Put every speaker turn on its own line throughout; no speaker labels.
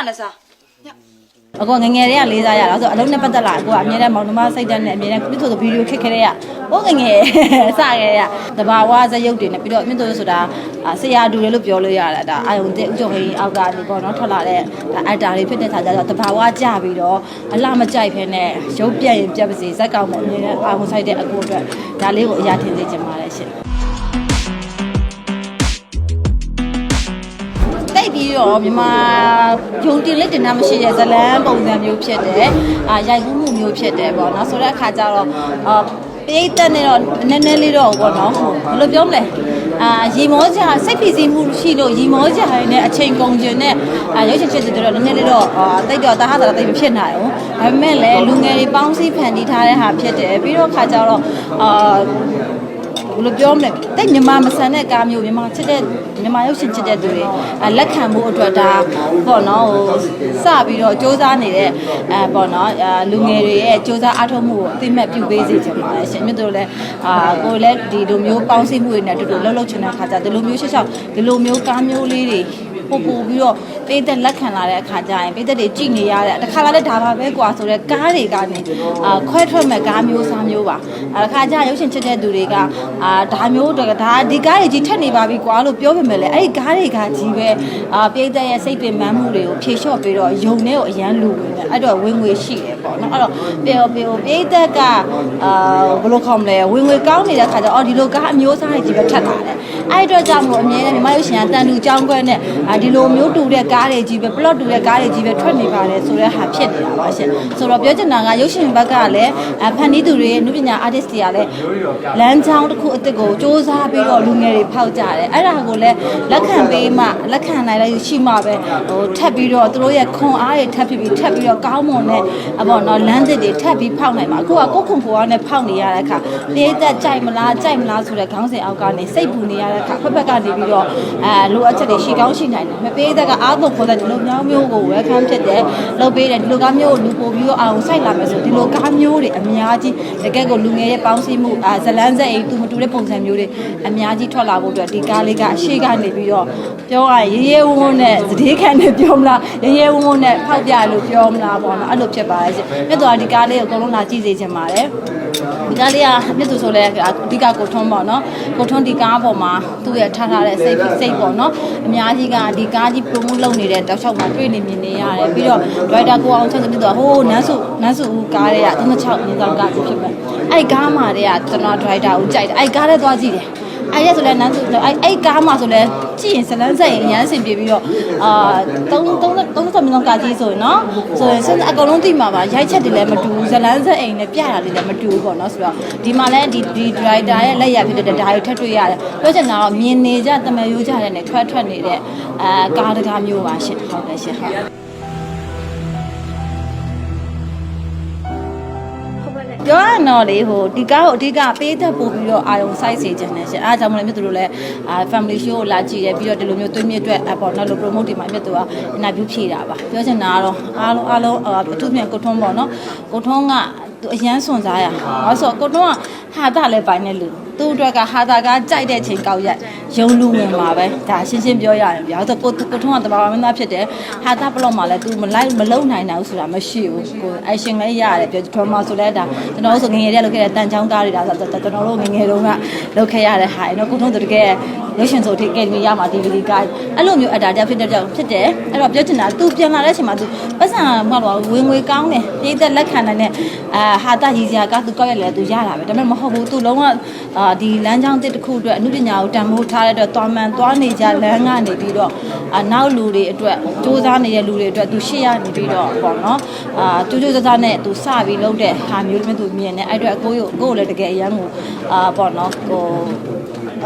တာနဲ့စား
အကောငယ်ငယ်တွေကလေးစားရတာဆိုအလုံးနဲ့ပတ်သက်လာကိုကအမြဲတမ်းမောင်နှမစိတ်ဓာတ်နဲ့အမြဲတမ်းမြစ်ဆိုဆိုဗီဒီယိုခက်ခဲတဲ့ကဟိုငယ်ငယ်စခဲ့ရတဘာဝဇရုပ်တွေနဲ့ပြီးတော့မြစ်ဆိုဆိုတာဆရာတူတယ်လို့ပြောလို့ရတယ်ဒါအာယုန်တဲ့ဥကြုံဟင်းအောက်ကနေပေါ့နော်ထွက်လာတဲ့ဒါအက်တာတွေဖြစ်တဲ့ခါကျတော့တဘာဝကြပြီးတော့အလှမကြိုက်ဖ ೇನೆ ရုပ်ပြက်ရင်ပြက်ပါစေဇက်ကောင်ပေါ့အမြဲတမ်းအာယုန်ဆိုင်တဲ့အကိုအတွက်ဒါလေးကိုအရာထင်စေချင်ပါတယ်ရှင် ပြီးတော့မြန်မာယုံတင်လက်တင်တာမရှိတဲ့ဇလန်းပုံစံမျိုးဖြစ်တယ်အာရိုက်ကူးမှုမျိုးဖြစ်တယ်ပေါ့နော်ဆိုတဲ့အခါကျတော့အာပိတ်တက်နေတော့နည်းနည်းလေးတော့ပေါ့နော်ဘယ်လိုပြောမလဲအာရီမောကြစိတ်ဖိစီးမှုရှိလို့ရီမောကြရင်းနဲ့အချိန်ကုန်ခြင်းနဲ့အာရုပ်ရှင်ဖြစ်တဲ့တော့နည်းနည်းလေးတော့အာတိတ်တော့တာဟာတာတိတ်မဖြစ်နိုင်ဘူးဒါပေမဲ့လည်းလူငယ်တွေပေါင်းစည်းဖန်တီးထားတဲ့ဟာဖြစ်တယ်ပြီးတော့အခါကျတော့အာ ဘယ်လိုပြောမလဲတိတ်မြန်မာမဆန်တဲ့ကားမျိုးမြန်မာချစ်တဲ့မြန်မာရုပ်ရှင်ချစ်တဲ့သူတွေအလက်ခံမှုအတွက်ဒါပေါ့နော်ဟိုစပြီးတော့စ조사နေတဲ့အဲပေါ့နော်အာလူငယ်တွေရဲ့စ조사အားထုတ်မှုကိုအသိမဲ့ပြုပေးစေချင်ပါတယ်ရှင်မြတ်တို့လည်းအာကိုယ်လည်းဒီလိုမျိုးပေါင်းစည်းမှုတွေနဲ့အတူတူလှုပ်လှုပ်ချင်တဲ့အခါကျဒီလိုမျိုးရှေ့ရှောက်ဒီလိုမျိုးကားမျိုးလေးတွေ ပို့ပို့ပြီးတော့ပေးတဲ့လက်ခံလာတဲ့အခါကျရင်ပေးတဲ့တွေကြည်နေရတဲ့တစ်ခါလာလည်းဒါပါပဲကွာဆိုတော့ကားတွေကနေအာခွဲထွက်မဲ့ကားမျိုးစားမျိုးပါအဲတစ်ခါကျရုပ်ရှင်ချစ်တဲ့သူတွေကအာဒါမျိုးတော့ဒါဒီကားတွေကြီးထက်နေပါပြီကွာလို့ပြောပေမဲ့လည်းအဲ့ဒီကားတွေကကြီးပဲအာပေးတဲ့ရဲ့စိတ်ပင်ပန်းမှုတွေကိုဖြေလျှော့ပြီးတော့ယုံတဲ့ကိုအရန်လူဝင်တယ်အဲ့တော့ဝင်ငွေရှိတယ်ပေါ့နော်အဲ့တော့ပေပေပေးတဲ့ကအာဘယ်လိုခေါ်မလဲဝင်ငွေကောင်းနေတဲ့ခါကျတော့အော်ဒီလိုကားအမျိုးအစားတွေကြီးပဲထက်လာတယ် အဲ့ဒီတော့ကြောင့်မို့အမြဲတမ်းမြန်မာရုပ်ရှင်ကတန်တူကြောင်းခွဲနဲ့အာဒီလိုမျိုးတူတဲ့ကားတွေကြီးပဲ plot တူတဲ့ကားတွေကြီးပဲထွက်နေပါတယ်ဆိုတဲ့ဟာဖြစ်နေတာပါရှင်ဆိုတော့ပြောချင်တာကရုပ်ရှင်ဘက်ကလည်းအဖန်တီးသူတွေနုပညာ artist တွေကလည်းလမ်းကြောင်းတစ်ခုအစ်စ်ကိုစ조사ပြီးတော့လူငယ်တွေဖောက်ကြတယ်အဲ့ဒါကိုလည်းလက်ခံပေးမှလက်ခံနိုင်လိုက်ရှိမှပဲဟိုထပ်ပြီးတော့သူတို့ရဲ့ခွန်အားတွေထပ်ပြီးပြီးထပ်ပြီးတော့ကောင်းမွန်တဲ့အပေါ့နော်လမ်းသစ်တွေထပ်ပြီးဖောက်နိုင်မှာအခုကကိုယ့်ခွန်ကိုယ်အားနဲ့ဖောက်နေရတဲ့အခါလေးသက်ကြိုက်မလားကြိုက်မလားဆိုတဲ့ခေါင်းစဉ်အောက်ကနေစိတ်ပူနေရတဲ့အခါဖက်ဖက်ကနေပြီးတော့အဲလိုအပ်ချက်တွေရှိကောင်းရှိနိုင်တယ်မပေးတဲ့ကအားကုန်ခေါ်တဲ့ဒီလိုမျိုးမျိုးကို welcome ဖြစ်တယ်လုပ်ပေးတယ်ဒီလိုကားမျိုးကိုလူပို့ပြီးတော့အောင်စိုက်လာမယ်ဆိုဒီလိုကားမျိုးတွေအများကြီးတကယ်ကိုလူငယ်ရဲ့ပေါင်းစည်းမှုအာဇလန်းစက်အိမ်သူမတူတဲ့ပုံစံမျိုးတွေအများကြီးထွက်လာဖို့အတွက်ဒီကားလေးကအရှိကနေပြီးတော့ပြောရရင်ရေရဲဝုန်းဝုန်းနဲ့သတိခံနဲ့ပြောမလားရေရဲဝုန်းဝုန်းနဲ့ဖောက်ပြလို့ပြောမလားပေါ့နော်အဲ့လိုဖြစ်ပါရဲ့မြတ်တော်ဒီကားလေးကိုအကုန်လုံးလာကြည့်စေချင်ပါတယ်ဒီ ကားလေးကမြတ်သူဆိုလဲအဓိကကိုထွန်းပေါ့နော်ကိုထွန်းဒီကားပေါ်မှာသူ့ရဲ့ထားထားတဲ့စိတ်စိတ်ပေါ့နော်အများကြီးကဒီကားကြီး promote လုပ်နေတဲ့တောက်လျှောက်မှာတွေ့နေမြင်နေရတယ်ပြီးတော့ driver ကိုအောင်ချက်ဆိုတော့ဟိုးနန်းစုနန်းစုဦးကားတွေက36မြင်းဆောင်ကားကြီးဖြစ်မယ်အဲ့ကားမှာတွေကကျွန်တော် driver ကိုကြိုက်တယ်အဲ့ကားထဲသွားကြည့်တယ် အဲ့ရက်ဆိုလဲနန်းစုအဲ့အဲ့ကားမှာဆိုလဲကြည့်ရင်ဇလန်းဆက်ရင်အရန်ဆင်ပြေပြီးတော့အာ3 3 30မြင်းဆောင်ကားကြီးဆိုရင်နော်ဆိုရင်စဉ်းအကုန်လုံးသိမှာပါရိုက်ချက်တွေလည်းမတူဘူးဇလန်းဆက်အိမ်နဲ့ပြတာတွေလည်းမတူဘူးပေါ့နော်ဆိုတော့ဒီမှာလဲဒီဒီ driver ရဲ့လက်ရဖြစ်တဲ့ဒါတွေထပ်တွေ့ရတယ်ပြောချင်တာတော့မြင်နေကြတမန်ရိုးကြတဲ့နဲ့ထွက်ထွက်နေတဲ့အာကားတကားမျိုးပါရှင့်ဟုတ်ကဲ့ရှင့်ဟုတ် ပြောရတော့လေဟိုဒီကားကိုအဓိကပေးသက်ပို့ပြီးတော့အာယုံစိုက်စေခြင်းနဲ့ရှင်အားကြောင့်မလို့မြတ်သူတို့လည်းအာ family show ကိုလာကြည့်တယ်ပြီးတော့ဒီလိုမျိုးသွေးမြစ်အတွက်အပေါ်နောက်လို promote တွေမှာမြတ်သူက interview ဖြေတာပါပြောချင်တာကတော့အားလုံးအားလုံးအထူးပြန်ကိုထွန်းပေါ့နော်ကိုထွန်းကသူအရန်စွန်စားရဘာလို့ဆိုကိုထွန်းကဟာတာလည်းပိုင်နေလူ သူ့အတွက်ကဟာတာကကြိုက်တဲ့ချိန်ကောက်ရက်ရုံလူဝင်ပါပဲဒါရှင်းရှင်းပြောရတယ်ဗျာဆိုတော့ကိုကိုထုံးကတဘာမင်းသားဖြစ်တယ်ဟာတာဘလော့မှာလည်းသူမလိုက်မလုံနိုင်တာဘူးဆိုတာမရှိဘူးကိုအရှင်လည်းရတယ်ပြောဒရမာဆိုလည်းဒါကျွန်တော်တို့ဆိုငငယ်တည်းလုပ်ခဲ့တဲ့တန်ချောင်းကားတွေဒါဆိုတော့ကျွန်တော်တို့ငငယ်တုန်းကလုပ်ခဲ့ရတဲ့ဟာနော်ကိုထုံးတို့တကယ်ရုပ်ရှင်ဆိုဒီကယ်မီရမှာ DVD ကအဲ့လိုမျိုးအတားတက်ဖြစ်တဲ့ကြောင့်ဖြစ်တယ်အဲ့တော့ပြောချင်တာသူပြန်လာတဲ့အချိန်မှာသူပတ်စံမှတော့ဝင်ငွေကောင်းတယ်ပြည်သက်လက်ခံနိုင်တဲ့အာဟာတာကြီးစရာကသူကောက်ရက်လည်းသူရတာပဲဒါပေမဲ့မဟုတ်ဘူးသူလုံးဝအာဒီလမ်းကြောင်းတစ်တစ်ခုအတွက်အမှုပညာကိုတန်ဖိုးထားတဲ့အတွက်သွားမှန်သွားနေကြလမ်းကနေပြီးတော့အနောက်လူတွေအတွက်စူးစမ်းနေတဲ့လူတွေအတွက်သူရှေ့ရနေပြီးတော့ပေါ့နော်အာတူးတူးစစနဲ့သူစပြီးလုပ်တဲ့ဟာမျိုးတွေသူမြင်နေအဲ့အတွက်အကိုကိုအကိုလည်းတကယ်အရန်ကိုအာပေါ့နော်ဟို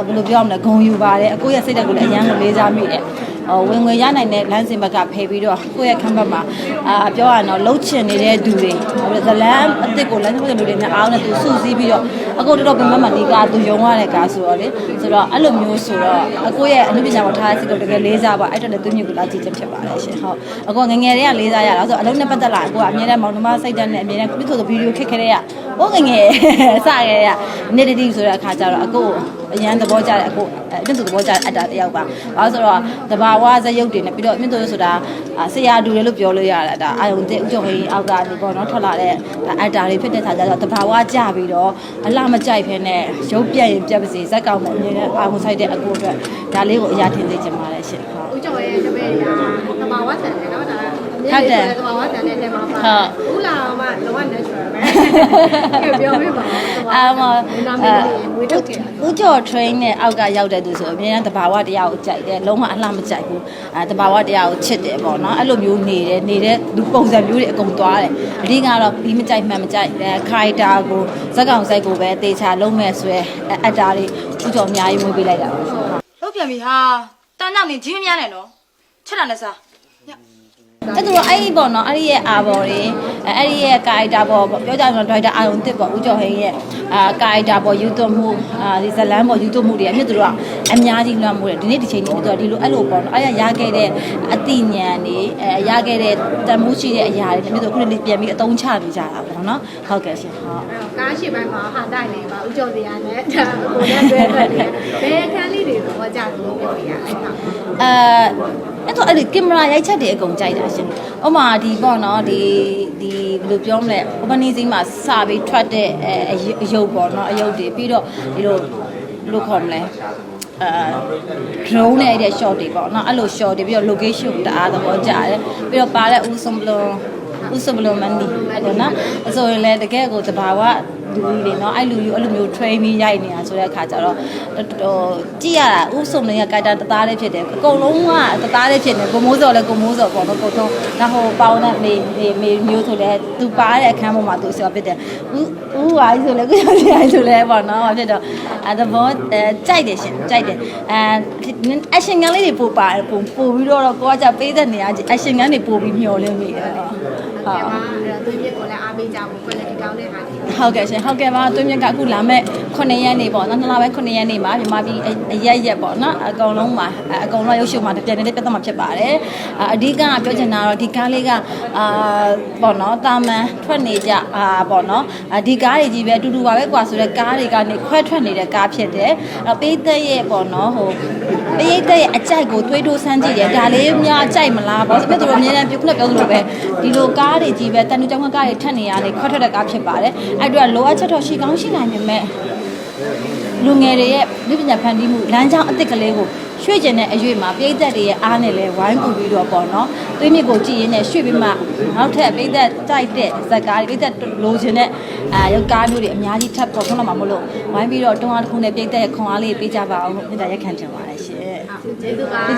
ဘယ်လိုပြောရမလဲဂုံယူပါတယ်အကိုရဲ့စိတ်ဓာတ်ကိုလည်းအရန်ကိုလေးစားမိတယ် ဝင်ငွေရနိုင်တဲ့လမ်းစဉ်ဘက်ကဖယ်ပြီးတော့ကိုယ့်ရဲ့ခန်းဘက်မှာအာပြောရတော့လှုပ်ချင်နေတဲ့သူတွေဇလန်းအစ်စ်ကိုလမ်းစဉ်လူတွေနဲ့အားနဲ့သူစုစည်းပြီးတော့အကိုတော်တော်ပြန်မှဒီကသူယုံရတဲ့ကားဆိုတော့လေဆိုတော့အဲ့လိုမျိုးဆိုတော့အကိုရဲ့အမှုပညာပေါ်ထားတဲ့စိတ်ကိုတကယ်လေးစားပါအဲ့တော့လည်းသူမျိုးကိုလာကြည့်ချက်ဖြစ်ပါတယ်ရှင်ဟုတ်အကိုငငယ်တွေကလေးစားရတာဆိုအလုံးနဲ့ပတ်သက်လာအကိုကအမြဲတမ်းမောင်နှမစိတ်ဓာတ်နဲ့အမြဲတမ်းပြည့်စုံဗီဒီယိုခက်ခဲတဲ့က ဟဘိုးငယ်ငယ်စရဲရနေတတိဆိုတဲ့အခါကျတော့အကိုအရန်သဘောကျတယ်အကိုအဲ့ဒါသဘောကျတဲ့အတ္တတယောက်ပါဘာလို့ဆိုတော့တဘာဝဇယုတ်တွေနဲ့ပြီးတော့မြင့်တို့ဆိုတာဆရာတူတယ်လို့ပြောလို့ရတယ်ဒါအာယုန်တဲ့ဥကြုံဟင်းအောက်ကနေပေါ့နော်ထွက်လာတဲ့အတ္တတွေဖြစ်တဲ့ခါကျတော့တဘာဝကြပြီးတော့အလှမကြိုက်ဖ ೇನೆ ရုပ်ပြက်ရင်ပြက်ပါစေဇက်ကောင်မအမြင်နဲ့အာယုန်ဆိုင်တဲ့အကိုအတွက်ဒါလေးကိုအရာထင်စေချင်ပါတယ်ရှင်ဟုတ်
ဦးကျော်ရဲ့တပည့်တွေကသဘာဝဆန် တယ်နော်ဒါသဘာဝဆန်တဲ့တဲမှာပါဦးလာအောင်မှလောက natural ပဲပြောပြပါဦး
အာမ
နာမည်ဝေထုတ်တယ်
ဦးကျော် train နဲ့အောက်ကရောက်တဲ့သူဆိုအမြဲတမ်းတဘာဝတရားကိုကြိုက်တယ်လုံးဝအလှမကြိုက်ဘူးအဲတဘာဝတရားကိုချစ်တယ်ပေါ့နော်အဲ့လိုမျိုးနေတယ်နေတဲ့လူပုံစံမျိုးတွေအကုန်သွားတယ်အဓိကတော့ပြီးမကြိုက်မှန်မကြိုက်အဲခိုင်တာကိုဇက်ကောင်စိုက်ကိုပဲတေချာလုံးမဲ့ဆွဲအတ္တာတွေဦးကျော်အများကြီးမွေးပေးလိုက်တာပါ
လုတ်ပြန်ပြီဟာတန်းတော့နေကြီးမများနဲ့နော်ချက်တာနဲ့စား
အဲ့ဒါတော့အဲ့ဒီပေါ့နော်အဲ့ဒီရဲ့အာဘော်တွေအဲ့ဒီရဲ့ကာရိုက်တာပေါ့ပြောကြရင်တော့ဒရိုက်တာအာယုံတစ်ပေါ့ဦးကျော်ဟင်းရဲ့အာကာရိုက်တာပေါ့ယူသွမှုအာဒီဇလန်းပေါ့ယူသွမှုတွေအမြင့်တို့ကအများကြီးလွှမ်းမိုးတယ်ဒီနေ့ဒီချိန်ကြီးတို့ကဒီလိုအဲ့လိုပေါ့နော်အဲ့ရရခဲ့တဲ့အတိညာဏ်တွေအဲရခဲ့တဲ့တမှုရှိတဲ့အရာတွေအမြင့်တို့ခုနေ့ပြန်ပြီးအသုံးချနေကြတာပေါ့နော်ဟုတ်ကဲ့ရှင်ဟုတ်
ကားရှိပိုင်းမှာဟာတိုက်နေပါဦးကျော်စရာနဲ့ဒါကိုလည်းတွဲထွက်တယ်ဘယ်အခန်းလေးတွေတော့ကြာလို့ပြောပြရအဲ့ဒါ
အဲ အဲ့တော့အဲ့ဒီကင်မရာရိုက်ချက်တွေအကုန်ကြိုက်တာရှင်။ဥပမာဒီပေါ့နော်ဒီဒီဘယ်လိုပြောမလဲ opening မှာစပြီးထွက်တဲ့အဲအယုတ်ပေါ့နော်အယုတ်တွေပြီးတော့ဒီလိုဘယ်လိုခေါ်မလဲအဲ drone နဲ့အဲ့တဲ့ shot တွေပေါ့နော်အဲ့လို shot တွေပြီးတော့ location ကိုတအားသဘောကျတယ်ပြီးတော့ပါတဲ့ဦးစုံဘလုံးဦးစုံဘလုံးမန်ဒီပေါ့နော်အဆိုရင်လည်းတကယ်ကိုတဘာဝ လူကြီးတွေเนาะအဲ့လူကြီးအဲ့လိုမျိုး train ပြီးရိုက်နေတာဆိုတဲ့အခါကျတော့ဟိုကြည့်ရတာဥစုံတွေကကိုက်တာတသားလေးဖြစ်တယ်အကုန်လုံးကတသားလေးဖြစ်နေကိုမိုးစော်လည်းကိုမိုးစော်ပေါ့နော်ကိုထုံးဒါဟိုပေါင်းတဲ့မေမေမေမျိုးဆိုလဲသူပါတဲ့အခန်းပေါ်မှာသူဆော်ဖြစ်တယ်ဥဥဝါကြီးဆိုလဲကိုရောက်စီအိုင်းဆိုလဲပေါ့နော်ဖြစ်တော့အဲသဘောအဲကြိုက်တယ်ရှင်ကြိုက်တယ်အဲ action ကလေးတွေပို့ပါတယ်ပို့ပို့ပြီးတော့ကိုကကြပေးတဲ့နေရာ action ကတွေပို့ပြီးမျောလင်းမိတယ်ဟုတ်
ကဲပါအဲ့တော့သူပြည့်ကိုလည်းအားပေးကြဖို့ quality ကောင်းတဲ့ဟာတွေ
ဟုတ်ကဲ့ရှင်ဟုတ်ကဲ့ပါတွင်းမြက်ကအခုလာမဲ့9ရက်နေပေါ့နော်နှစ်လပဲ9ရက်နေမှာမြန်မာပြည်အရက်ရက်ပေါ့နော်အကုန်လုံးမှာအကုန်လုံးရုပ်ရှင်မှာတပြည့်နေတဲ့ပြဿနာဖြစ်ပါတယ်အဓိကပြောချင်တာတော့ဒီကားလေးကအာပေါ့နော်တာမန်ထွက်နေကြအာပေါ့နော်ဒီကားတွေကြီးပဲအတူတူပါပဲကွာဆိုတော့ကားတွေကနေခွဲထွက်နေတဲ့ကားဖြစ်တယ်အဲ့ပေးသက်ရဲ့ပေါ့နော်ဟိုပေးသက်ရဲ့အကြိုက်ကိုတွေးတိုးဆန်းကြည့်တယ်ဒါလေးများအကြိုက်မလားပေါ့ဆိုတော့တို့အများနဲ့ပြုခုနပြောသလိုပဲဒီလိုကားတွေကြီးပဲတန်တူကြောင်းကားတွေထက်နေရနေခွဲထွက်တဲ့ကားဖြစ်ပါတယ်အဲ့အတွက်လိုအပ်ချက်တော့ရှိကောင်းရှိနိုင်ပေမဲ့လူငယ်တွေရဲ့လူပညာဖန်တီးမှုလမ်းကြောင်းအသစ်ကလေးကိုရွှေ့ကျင်တဲ့အရွေ့မှာပြည်သက်တွေရဲ့အားနဲ့လဲဝိုင်းပူပြီးတော့ပေါ့နော်။သွေးမြစ်ကိုကြည်ရင်းနဲ့ရွှေ့ပြီးမှနောက်ထပ်ပြည်သက်ကြိုက်တဲ့ဇက်ကားတွေပြည်သက်လိုချင်တဲ့အာရုပ်ကားမျိုးတွေအများကြီးထပ်ပေါ်ထွန်းလာမှာမလို့ဝိုင်းပြီးတော့တွန်းအားတစ်ခုနဲ့ပြည်သက်ရဲ့ခွန်အားလေးပေးကြပါအောင်လို့မြတ်တာရက်ခံချင်ပါတယ်ရှင်
ကျေးဇူးပါ။
ဒီ